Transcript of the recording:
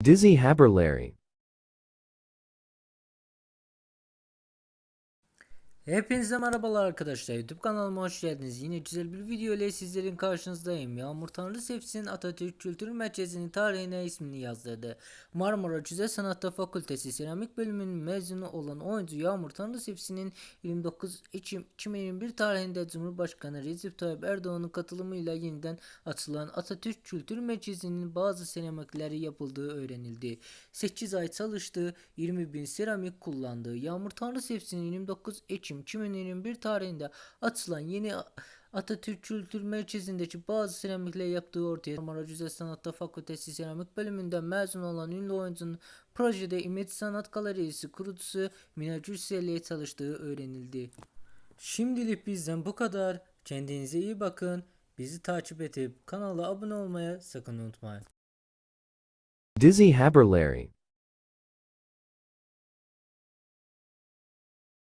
Dizzy Haberlarry. Hepinize merhabalar arkadaşlar. YouTube kanalıma hoş geldiniz. Yine güzel bir video ile sizlerin karşınızdayım. Yağmur Tanrı Sefsi'nin Atatürk Kültür Merkezi'nin tarihine ismini yazdırdı. Marmara Güzel Sanatlar Fakültesi Seramik bölümünün mezunu olan oyuncu Yağmur Tanrı Sefsi'nin 29 Ekim 2021 tarihinde Cumhurbaşkanı Recep Tayyip Erdoğan'ın katılımıyla yeniden açılan Atatürk Kültür Merkezi'nin bazı seramikleri yapıldığı öğrenildi. 8 ay çalıştı, 20 bin seramik kullandı. Yağmur Tanrı Sefsi'nin 29 Ekim 2021 tarihinde açılan yeni Atatürk Kültür Merkezi'ndeki bazı seramikler yaptığı ortaya Marmara Güzel Sanatlar Fakültesi Seramik bölümünden mezun olan ünlü oyuncunun projede İmet Sanat Galerisi kurucusu Mina Gürsel ile çalıştığı öğrenildi. Şimdilik bizden bu kadar. Kendinize iyi bakın. Bizi takip edip kanala abone olmayı sakın unutmayın. Dizzy Haberlarry.